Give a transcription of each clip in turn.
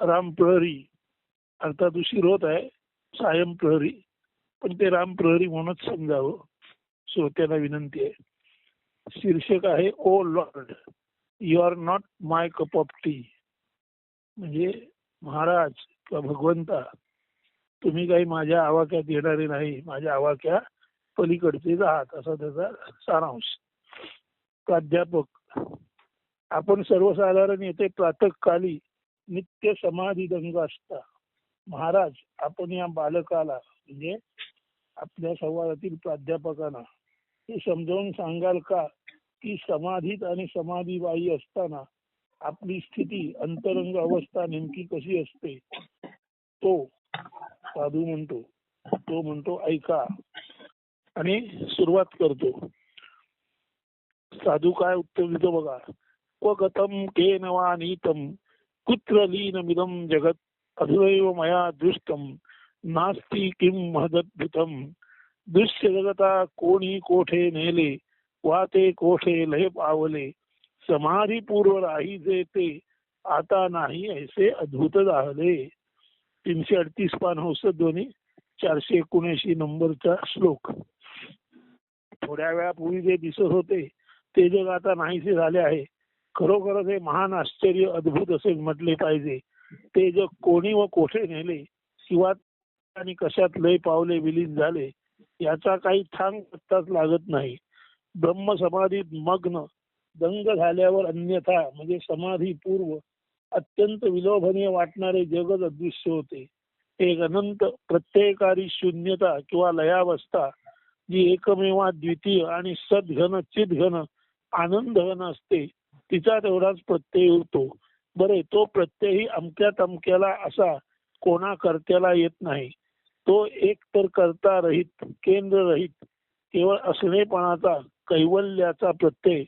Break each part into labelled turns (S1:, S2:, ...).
S1: राम प्रहरी. अर्थात उशीर होत आहे सायम प्रहरी. पण ते राम प्रहरी म्हणूनच समजावं. श्रोत्यांना विनंती आहे. शीर्षक आहे O lord you are not my cup of tea. म्हणजे महाराज किंवा भगवंता तुम्ही काही माझ्या आवाक्यात येणारे नाही. माझ्या आवाक्या पलीकडचे आहात असा त्याचा सारांश. प्राध्यापक आपण सर्वसाधारण येथे प्रातकाली नित्य समाधी दंग असता. महाराज आपण या बालकाला म्हणजे आपल्या संवादातील प्राध्यापकांना हे समजावून सांगाल का? की समाधीत आणि समाधीबाई असताना आपली स्थिती अंतरंग अवस्था नेमकी कशी असते? तो साधू म्हणतो तो म्हणतो ऐका. आणि सुरुवात करतो. साधू काय उत्तर देतो बघा. व गतम केन वा नीतम कुत्र लीनमिदम जगत अधुरैव मया दृष्टम नास्ति किम महदद्भुतम। दृश्य जगता कोणी कोठे नेले वा ते कोठे लय पावले। समाधी पूर्व राही जे ते आता नाही ऐसे अद्भुत झाले तीनशे अडतीस पान हौसत दोन्ही चारशे एकोणऐंशी नंबरचा श्लोक. थोड्या वेळापूर्वी जे दिसत होते ते जग आता नाहीसे झाले आहे. खरोखरच हे महान आश्चर्य अद्भुत असे म्हटले पाहिजे. ते जग कोणी व कोठे नेले? किंवा आणि कशात लय पावले विलीन झाले? याचा काही थांग पत्ताच लागत नाही. ब्रह्म समाधीत मग्न दंग झाल्यावर अन्यथा म्हणजे समाधी पूर्व अत्यंत विलोभनीय वाटणारे जगच अदृश्य होते. एक अनंत प्रत्येकारी शून्यता किंवा लयावस्था जी एकमेवा द्वितीय आणि सद्घन चिदघन आनंद घन असते. तिचा तेवढाच प्रत्यय उरतो बरे तो प्रत्ययही अमक्या तमक्याला असा कोणा कर्त्याला येत नाही. तो एक तर करता रहित केंद्र रहित केवळ असणेपणाचा कैवल्याचा प्रत्यय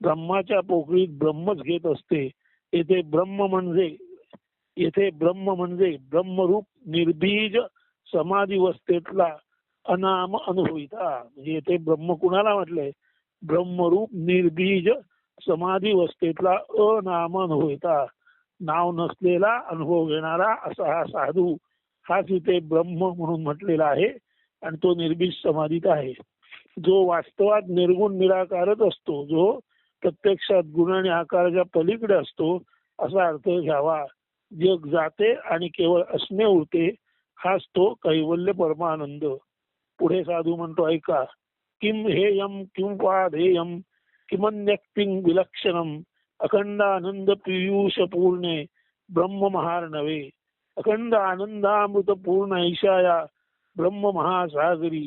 S1: ब्रह्माच्या पोकळीत ब्रह्मच घेत असते. येथे ब्रह्म म्हणजे येथे ब्रह्म म्हणजे ब्रह्मरूप निर्बीज समाधीवस्थेतला अनाम अनुभविता. म्हणजे येथे ब्रह्म कुणाला म्हटलंय? ब्रह्मरूप निर्बीज समाधीवस्थेतला अनामन होता नाव नसलेला अनुभव घेणारा असा हा साधू हाच इथे ब्रह्म म्हणून म्हटलेला आहे आणि तो निर्बीज समाधीत आहे. जो वास्तवात निर्गुण निराकारच असतो जो प्रत्यक्षात गुण आणि आकाराच्या पलीकडे असतो असा अर्थ घ्यावा. जग जाते आणि केवळ असणे उरते हाच तो कैवल्य परमानंद. पुढे साधू म्हणतो ऐका किम हे हेयम किम पाधेयम किमन्यक्तिं विलक्षणम अखंड आनंद पियुष पूर्णे ब्रह्म महार नवे अखंड आनंदामृत पूर्ण ऐशाया ब्रह्म महासागरी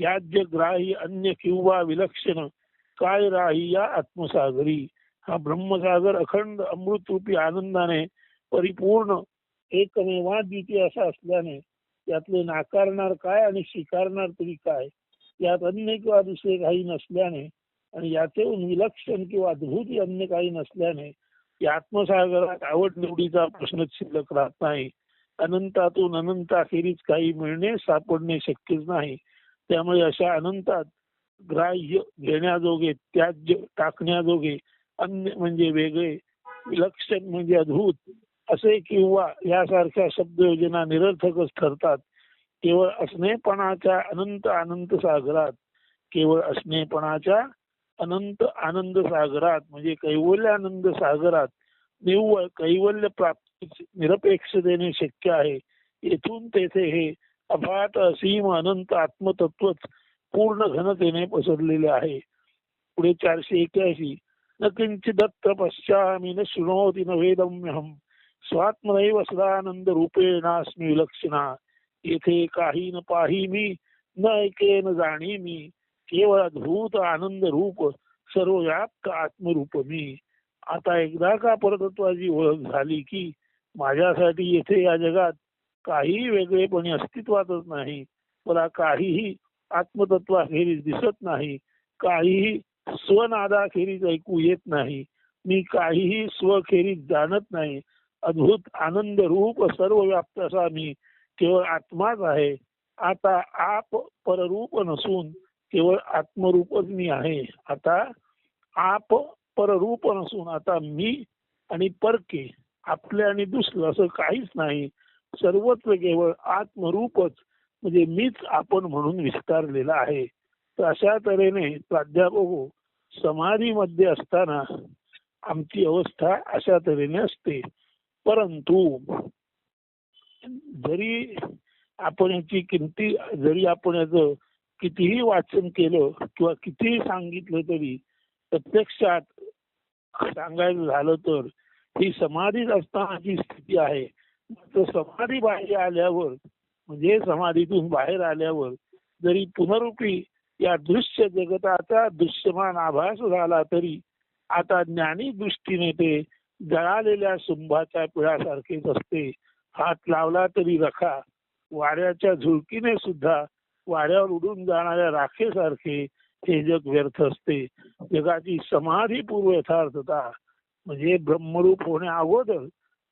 S1: याज्य ग्राही अन्य किंवा विलक्षण काय राही या आत्मसागरी। हा ब्रह्मसागर अखंड अमृतरूपी आनंदाने परिपूर्ण एकमेवा द्वितीय असा असल्याने यातले नाकारणार काय आणि स्वीकारणार तरी काय? यात अन्य किंवा दुसरे काही नसल्याने आणि याचे विलक्षण किंवा अद्भुत अन्य काही नसल्याने या आत्मसागरात आवड निवडीचा प्रश्नच शिल्लक राहत नाही. अनंतातून अनंताखेरीज काही मिळणे सापडणे शक्यच नाही. त्यामुळे अशा अनंतात ग्राह्य घेण्याजोगे त्याज्य टाकण्याजोगे अन्य म्हणजे वेगळे विलक्षण म्हणजे अद्भुत असे किंवा यासारख्या शब्दयोजना निरर्थकच ठरतात. केवळ असणेपणाच्या अनंत आनंद सागरात केवळ असणेपणाच्या अनंत आनंद सागरात म्हणजे कैवल्य आनंद सागरात निव्वळ कैवल्य प्राप्ती निरपेक्षतेने शक्य आहे. येथून तेथे हे अफाट असीम अनंत आत्मतत्वच पूर्ण घनतेने पसरलेले आहे. पुढे चारशे एक्याऐंशी. न किंचिदत्र पश्चामी न शृणोति न वेदम्यहम. स्वात्मनैव सदानंद रूपेणास्मी विलक्षणा. येथे काही न पाही मी न ऐके न जाणी मी केवळ अद्भुत आनंद रूप सर्वव्याप्त आत्मरूप मी. आता एकदा का परतत्वाची ओळख झाली की माझ्यासाठी येथे या जगात काही वेगळेपणे अस्तित्वातच नाही. मला काहीही आत्मतत्वाखेरीज दिसत नाही. काहीही स्वनादाखेरीज ऐकू येत नाही. मी काहीही स्वखेरीज जाणत नाही. अद्भुत आनंद रूप सर्व व्याप्त असा मी. केवळ आत्माच आहे. आता आप पररूप नसून केवळ आत्मरूपच मी आहे. आता आप पररूप नसून आता मी आणि परके आपले आणि दुसरं असं काहीच नाही. सर्वत्र केवळ आत्मरूपच म्हणजे मीच आपण म्हणून विस्तारलेला आहे. तर अशा तऱ्हेने प्राध्यापक हो, समाधीमध्ये असताना आमची अवस्था अशा तऱ्हेने असते. परंतु जरी आपण याची किमती जरी आपण याचं कितीही वाचन केलं किंवा कितीही सांगितलं तरी प्रत्यक्षात सांगायचं झालं तर ही समाधीत असतानाची स्थिती आहे. समाधी बाहेर आल्यावर म्हणजे समाधीतून बाहेर आल्यावर जरी पुनरुपी या दृश्य जगताचा दृश्यमान आभास झाला तरी आता ज्ञानी दृष्टीने ते जळालेल्या सुंभाच्या पिळासारखेच असते. हात लावला तरी रखा वाऱ्याच्या झुळकीने सुद्धा वाऱ्यावर उडून जाणाऱ्या राखेसारखे हे जग व्यर्थ असते. जगाची समाधीपूर्व यथार्थता म्हणजे ब्रह्मरूप होण्या अगोदर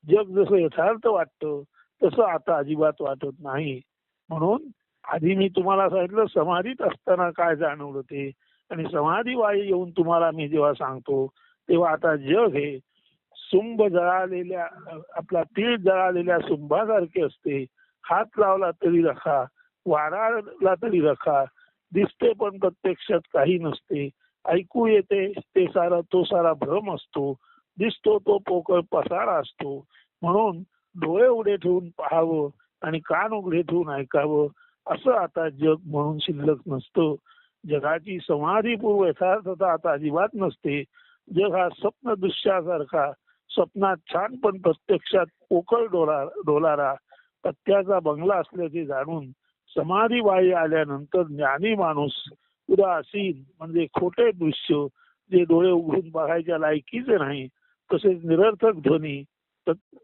S1: जग जसं यथार्थ वाटतं तसं आता अजिबात वाटत नाही. म्हणून आधी मी तुम्हाला सांगितलं समाधीत असताना काय जाणवलं ते? आणि समाधी वाई येऊन तुम्हाला मी जेव्हा सांगतो तेव्हा आता जग हे सुंभ जळालेल्या आपला तीळ जळालेल्या सुंभासारखे असते. हात लावला तरी रखा. वाराला तरी रखा. दिसते पण प्रत्यक्षात काही नसते. ऐकू येते ते सारा तो सारा भ्रम असतो. दिसतो तो पोकळ पसारा असतो. म्हणून डोळे उघडे ठेवून पाहावं आणि कान उघडे ठेवून ऐकावं. असं आता जग म्हणून शिल्लक नसतं. जगाची समाधीपूर्व यथार्थता आता अजिबात नसते. जग हा स्वप्न दृश्यासारखा स्वप्नात छान पण प्रत्यक्षात पोकळ डोला डोलारा पत्त्याचा बंगला असल्याचे जाणून समाधी वाई आल्यानंतर ज्ञानी माणूस उदासीन म्हणजे खोटे दृश्य जे डोळे उघडून बघायच्या लायकीचे नाही तसेच निरर्थक ध्वनी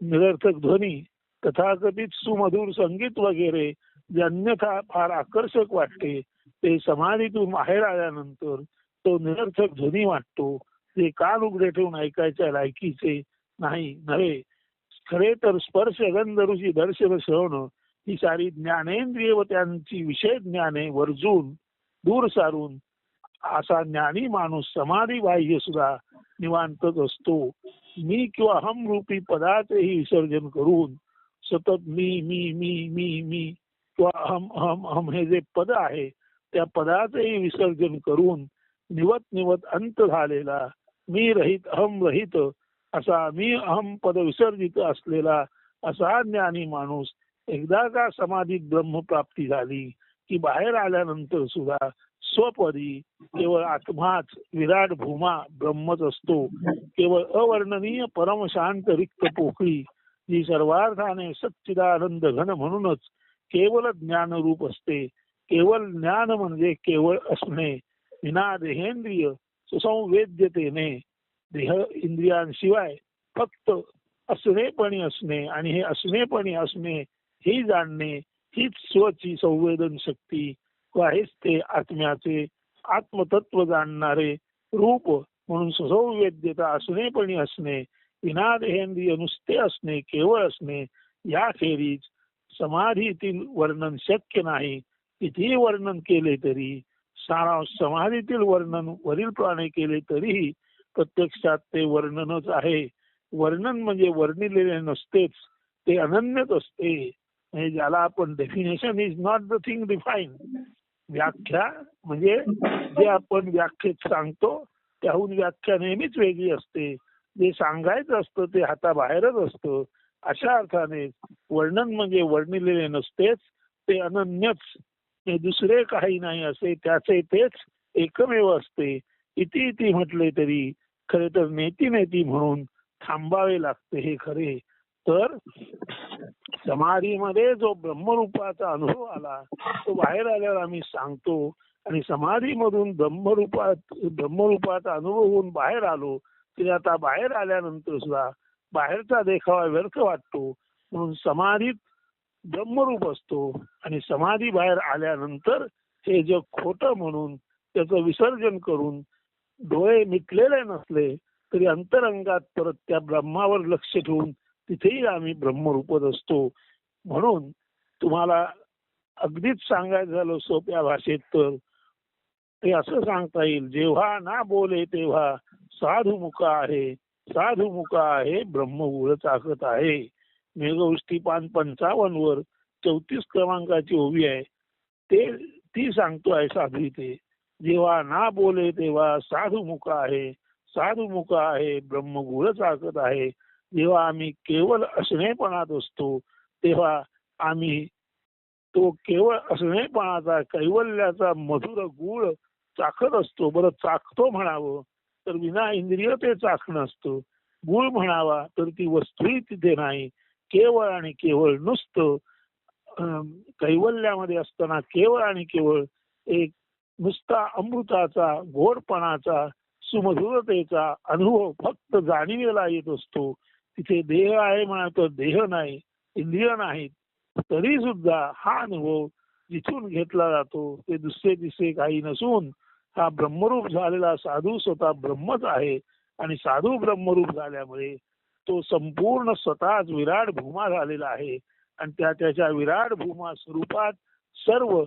S1: निरर्थक ध्वनी तथाकथित सुमधुर संगीत वगैरे जन्यथा अन्यथा फार आकर्षक वाटते ते समाधीतून बाहेर आल्यानंतर तो निरर्थक ध्वनी वाटतो ते कान उघडे ठेवून ऐकायच्या लायकीचे नाही नव्हे. खरे तर स्पर्श गंधरुची दर्शन श्रवण ही सारी ज्ञानेंद्रिय व त्यांची विषय ज्ञाने वर्जून दूर सारून असा ज्ञानी माणूस समाधी बाह्य सुद्धा निवांतच असतो. मी किंवा हम रूपी पदाचेही विसर्जन करून सतत मी मी मी मी मी किंवा हम हम हम हे जे पद आहे त्या पदाचेही विसर्जन करून निवत निवत अंत झालेला मी रहित अहम रहित असा मी अहम पद विसर्जित असलेला असा ज्ञानी माणूस एकदा का समाधीत ब्रह्मप्राप्ती झाली की बाहेर आल्यानंतर सुद्धा स्वपरी केवळ आत्माच विराट भूमा ब्रह्मच असतो. केवळ अवर्णनीय परमशांत रिक्त पोकळी जी सर्वार्थाने सच्चिदानंद घन म्हणूनच केवळ ज्ञान रूप असते. केवळ ज्ञान म्हणजे केवळ असणे विना देहेंद्रिय सुसंवेद्यतेने. देह इंद्रियांशिवाय फक्त असणेपणी असणे आणि हे असणेपणी असणे ही जाणणे हीच स्वची संवेदन शक्ती आहेच ते आत्म्याचे आत्मतत्व जाणणारे रूप म्हणून सुसंवेद्यता असणेपणी असणे विनादेहेंद्रिय नुसते असणे केवळ असणे याखेरीज समाधीतील वर्णन शक्य नाही. कितीही वर्णन केले तरी सारांश समाधीतील वर्णन वरील प्राणे केले तरीही प्रत्यक्षात ते वर्णनच आहे. वर्णन म्हणजे वर्णिलेले नसतेच ते अनन्यच असते. हे ज्याला आपण definition is not the thing define व्याख्या म्हणजे जे आपण व्याख्येत सांगतो त्याहून व्याख्या नेहमीच वेगळी असते. जे सांगायचं असतं ते हाताबाहेरच असतं. अशा अर्थाने वर्णन म्हणजे वर्णिलेले नसतेच ते अनन्यच. हे दुसरे काही नाही असे त्याचे तेच एकमेव असते. इति इति म्हटले तरी खरे तर नेती नेती म्हणून थांबावे लागते हे खरे. तर समाधीमध्ये जो ब्रह्मरूपाचा अनुभव आला तो बाहेर आल्यावर आम्ही सांगतो आणि समाधीमधून ब्रह्मरूपात ब्रह्मरूपाचा अनुभव होऊन बाहेर आलो तरी आता बाहेर आल्यानंतर सुद्धा बाहेरचा देखावा व्यर्थ वाटतो. म्हणून समाधीत ब्रह्मरूप असतो आणि समाधी बाहेर आल्यानंतर हे जग खोट म्हणून त्याचं विसर्जन करून डोळे मिटलेले नसले तरी अंतरंगात परत त्या ब्रह्मावर लक्ष ठेवून तिथेही आम्ही ब्रह्मरूपच असतो. म्हणून तुम्हाला अगदीच सांगायचं झालं सोप्या भाषेत तर ते असं सांगता येईल जेव्हा ना बोले तेव्हा साधू मुका आहे साधू मुका आहे ब्रह्मगुळ चाकत आहे. मेघवृष्टी पान पंचावन्न वर चौतीस क्रमांकाची ओवी आहे. ते ती सांगतो आहे साधू इथे जेव्हा ना बोले तेव्हा साधू मुका आहे साधू मुका आहे ब्रह्मगुळ चाकत आहे. जेव्हा आम्ही केवळ असणेपणात असतो तेव्हा आम्ही तो केवळ असणेपणाचा कैवल्याचा मधुर गुळ चाखत असतो. बरं चाखतो म्हणावं तर विना इंद्रिय ते चाखणं असतो. गुळ म्हणावा तर ती वस्तूही तिथे नाही. केवळ आणि केवळ नुसतं कैवल्यामध्ये असताना केवळ आणि केवळ एक नुसता अमृताचा गोडपणाचा सुमधुरतेचा अनुभव फक्त जाणीवेला येत असतो. तिथे देह आहे म्हणा तर देह नाही इंद्रिय नाहीत तरी सुद्धा हा अनुभव जिथून घेतला जातो ते दुसरे तिसरे काही नसून हा ब्रह्मरूप झालेला साधू स्वतः ब्रह्मच आहे. आणि साधू ब्रह्मरूप झाल्यामुळे तो संपूर्ण स्वतःच विराट भूमा झालेला आहे. आणि त्या त्याच्या विराट भूमा स्वरूपात सर्व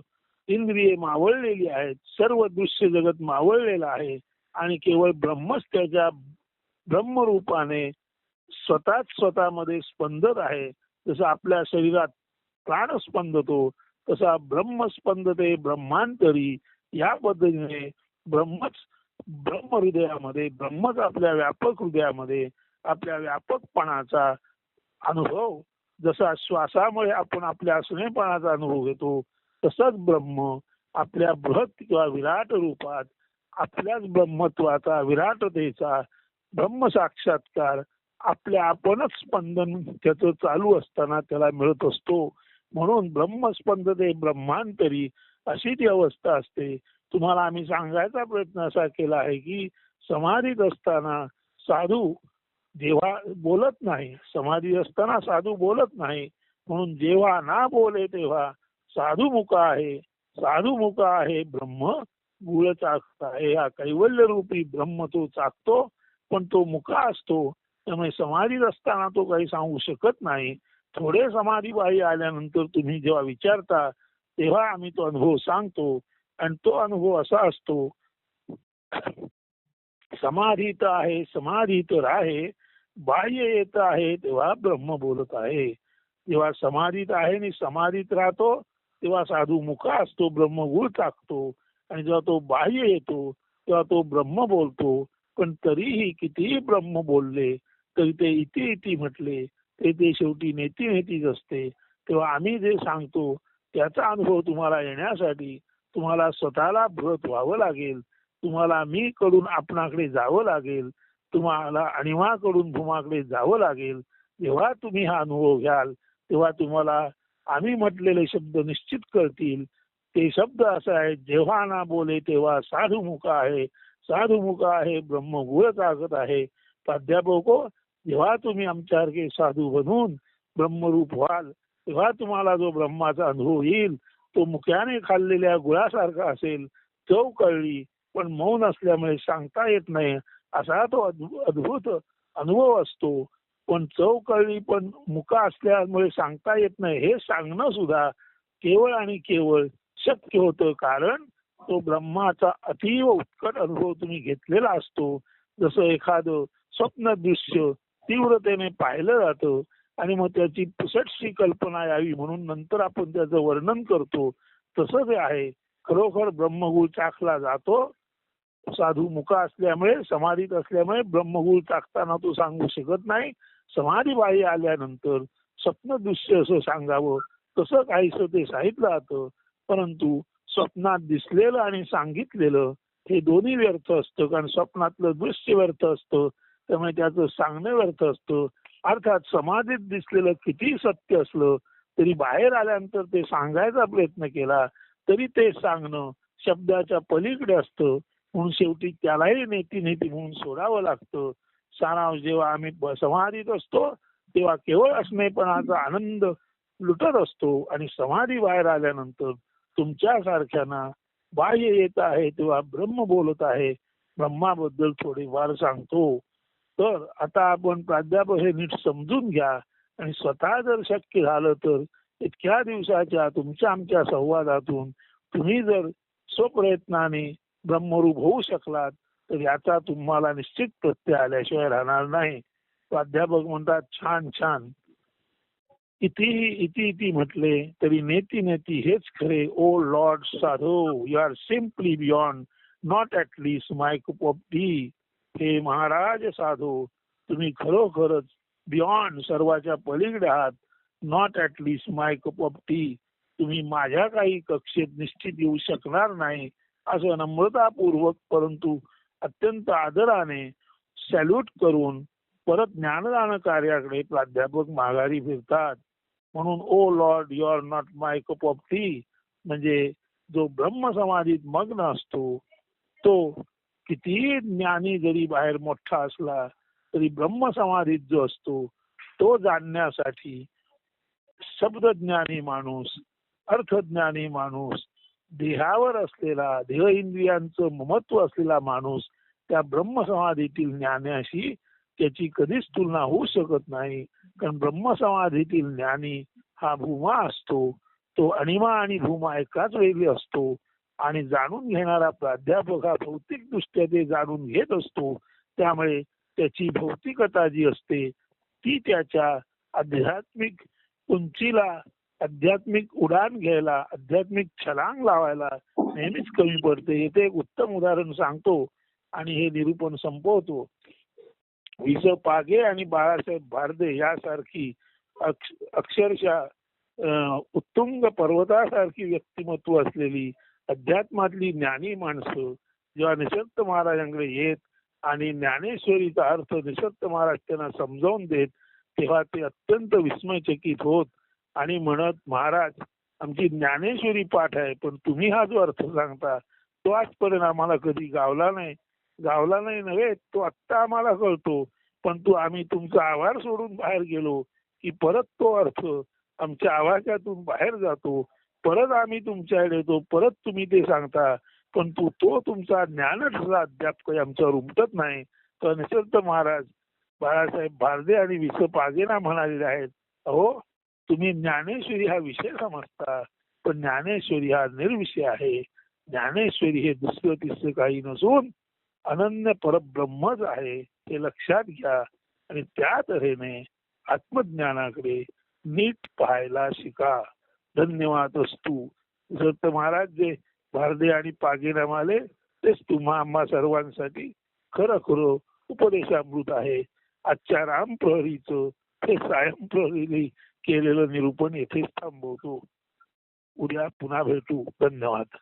S1: इंद्रिये मावळलेली आहेत सर्व दृश्य जगत मावळलेलं आहे. आणि केवळ ब्रह्मच त्याच्या ब्रह्मरूपाने स्वतःच स्वतःमध्ये स्पंदत आहे. जसं आपल्या शरीरात प्राण स्पंदतो तसा ब्रह्म स्पंदते ब्रह्मांतरी. या पद्धतीने ब्रह्मच ब्रह्म हृदयामध्ये ब्रह्मच आपल्या व्यापक हृदयामध्ये आपल्या व्यापकपणाचा अनुभव जसा श्वासामुळे आपण आपल्या असणेपणाचा अनुभव घेतो तसंच ब्रह्म आपल्या बृहत किंवा विराट रूपात आपल्याच ब्रह्मत्वाचा विराटतेचा ब्रह्म साक्षात्कार आपल्या आपणच स्पंदन त्याचं चालू असताना त्याला मिळत असतो. म्हणून ब्रह्मस्पंदते ब्रह्मांतरी अशी ती अवस्था असते. तुम्हाला आम्ही सांगायचा प्रयत्न असा केला आहे की समाधीत असताना साधू जेव्हा बोलत नाही समाधी असताना साधू बोलत नाही म्हणून जेव्हा ना बोले तेव्हा साधू मुख आहे साधू मुख आहे ब्रह्म गुळ चाकता आहे. हा कैवल्य रूपी ब्रह्म तो चाकतो पण तो मुका असतो. त्यामुळे समाधीत असताना तो काही सांगू शकत नाही. थोडे समाधी समाधीबाई आल्यानंतर तुम्ही जेव्हा विचारता, तेव्हा आम्ही तो अनुभव सांगतो. आणि तो अनुभव असा असतो, समाधीत आहे समाधीत आहे बाह्य येत आहे, तेव्हा ब्रह्म बोलत आहे. जेव्हा समाधीत आहे आणि समाधीत राहतो, तेव्हा साधू मुका असतो ब्रह्मगुळ टाकतो. आणि जेव्हा तो बाह्य येतो, तेव्हा तो ब्रह्म बोलतो. पण तरीही कितीही ब्रह्म बोलले तरी ते इति इति म्हटले ते ते शेवटी नेती नेतीच असते. तेव्हा आम्ही जे सांगतो त्याचा अनुभव तुम्हाला येण्यासाठी तुम्हाला स्वतःला भ्रत व्हावं लागेल. तुम्हाला मी कडून आपणाकडे जावं लागेल. तुम्हाला अणिमाकडून भूमाकडे जावं लागेल. जेव्हा तुम्ही हा अनुभव घ्याल तेव्हा तुम्हाला आम्ही म्हटलेले शब्द निश्चित करतील. ते शब्द असा आहे जेव्हा ना बोले तेव्हा साधुमुख आहे. साधुमुख आहे ब्रह्मगुळ ताकत आहे. प्राध्यापको हो, जेव्हा तुम्ही आमच्यासारखे साधू बनून ब्रह्मरूप व्हाल तेव्हा तुम्हाला जो ब्रह्माचा अनुभव येईल तो मुक्याने खाल्लेल्या गुळासारखा असेल चव कळली पण मौन असल्यामुळे सांगता येत नाही असा तो अद्भुत अनुभव असतो. पण चव कळली पण मुका असल्यामुळे सांगता येत नाही हे सांगणं सुद्धा केवळ आणि केवळ शक्य होतं कारण तो ब्रह्माचा अतीव उत्कट अनुभव तुम्ही घेतलेला असतो. जसं एखादं स्वप्न दृश्य तीव्रतेने पाहिलं जातं आणि मग त्याची पुसटशी कल्पना यावी म्हणून नंतर आपण त्याचं वर्णन करतो. तसं ते आहे खरोखर ब्रह्मगुळ चाखला जातो. साधू मुका असल्यामुळे समाधीत असल्यामुळे ब्रह्मगुळ टाकताना तो सांगू शकत नाही. समाधी बाई आल्यानंतर स्वप्न दृश्य असं सांगावं. तसं काहीसं ते सांगितलं जातं. परंतु स्वप्नात दिसलेलं आणि सांगितलेलं हे दोन्ही व्यर्थ असतं. कारण स्वप्नातलं दृश्य व्यर्थ असतं. त्यामुळे त्याचं सांगणं व्यर्थ असतं. अर्थात समाधीत दिसलेलं किती सत्य असलं तरी बाहेर आल्यानंतर ते सांगायचा प्रयत्न केला तरी ते सांगणं शब्दाच्या पलीकडे असतं. म्हणून शेवटी त्यालाही नेती नेती म्हणून सोडावं लागतं. सारांश जेव्हा आम्ही समाधीत असतो तेव्हा केवळ असणेपणाचा आनंद लुटत असतो आणि समाधी बाहेर आल्यानंतर तुमच्यासारख्यांना बाह्य येत आहे तेव्हा ब्रह्म बोलत आहे. ब्रह्माबद्दल थोडी सांगतो. तर आता आपण प्राध्यापक हे नीट समजून घ्या. आणि स्वतः जर शक्य झालं तर इतक्या दिवसाच्या तुमच्या आमच्या संवादातून तुम्ही जर स्वप्रयत्नाने ब्रह्मरूप होऊ शकलात तर याचा तुम्हाला निश्चित प्रत्यय आल्याशिवाय राहणार नाही. प्राध्यापक म्हणतात छान छान. इतिही इति इति म्हटले तरी नेती नेती हेच खरे. ओ लॉर्ड साधो you are simply beyond not at least my cup of tea हे महाराज साधू तुम्ही खरोखरच बियॉन्ड सर्वाच्या पलीकडे आहात. Not at least my cup of tea तुम्ही माझ्या काही कक्षेत निश्चित येऊ शकणार नाही असं नम्रतापूर्वक परंतु अत्यंत आदराने सॅल्यूट करून परत ज्ञानदान कार्याकडे प्राध्यापक माघारी फिरतात. म्हणून O lord you are not my cup of tea म्हणजे जो ब्रह्मसमाधीत मग्न असतो तो किती ज्ञानी जरी बाहेर मोठा असला तरी ब्रह्मसमाधीत जो असतो तो जाणण्यासाठी शब्दज्ञानी माणूस अर्थज्ञानी माणूस देहावर असलेला देह इंद्रियांचं महत्त्व असलेला माणूस त्या ब्रह्मसमाधीतील ज्ञानाशी त्याची कधीच तुलना होऊ शकत नाही. कारण ब्रह्मसमाधीतील ज्ञानी हा भूमा असतो. तो अणिमा आणि भूमा एकाच वेगळी असतो. आणि जाणून घेणारा प्राध्यापक हा भौतिक दृष्ट्या ते जाणून घेत असतो त्यामुळे त्याची भौतिकता जी असते ती त्याच्या आध्यात्मिक उंचीला आध्यात्मिक उडान घ्यायला आध्यात्मिक छलांग लावायला नेहमीच कमी पडते. येथे एक उत्तम उदाहरण सांगतो आणि हे निरूपण संपवतो. विस पागे आणि बाळासाहेब भारदे यासारखी अक्ष अक्षरशः उत्तुंग पर्वतासारखी व्यक्तिमत्व असलेली अध्यात्मातली ज्ञानी माणसं जेव्हा निशक्त महाराजांकडे येत आणि ज्ञानेश्वरीचा अर्थ निशक्त महाराज त्यांना समजावून देत तेव्हा ते अत्यंत विस्मयचकित होत आणि म्हणत महाराज आमची ज्ञानेश्वरी पाठ आहे पण तुम्ही हा जो अर्थ सांगता तो आजपर्यंत आम्हाला कधी गावला नाही. गावला नाही नव्हे तो आत्ता आम्हाला कळतो. पण तू आम्ही तुमचा आभार सोडून बाहेर गेलो की परत तो अर्थ आमच्या आवाजातून बाहेर जातो परत आम्ही तुमच्याकडे येतो परत तुम्ही ते सांगता. पण तू तो तुमचा ज्ञान ठरला अद्याप काही आमच्यावर उमटत नाही. तर निसर्ग महाराज बाळासाहेब भारदे आणि विस पागेना म्हणालेले आहेत अहो तुम्ही ज्ञानेश्वरी हा विषय समजता पण ज्ञानेश्वरी हा निर्विषय आहे. ज्ञानेश्वरी हे दुसरं तिसरं काही नसून अनन्य परब्रह्मच आहे. हे लक्षात घ्या. आणि त्या तऱ्हेने आत्मज्ञानाकडे नीट पाहायला शिका. धन्यवाद असतो जर महाराज जे भारदे आणि पागेराम आले तेच तुम्हा आम्हा सर्वांसाठी खरं खरं उपदेशामृत आहे. आजच्या राम प्रहरीचं हे सायम प्रहरी केलेलं निरूपण येथेच थांबवतो. उद्या पुन्हा भेटू. धन्यवाद.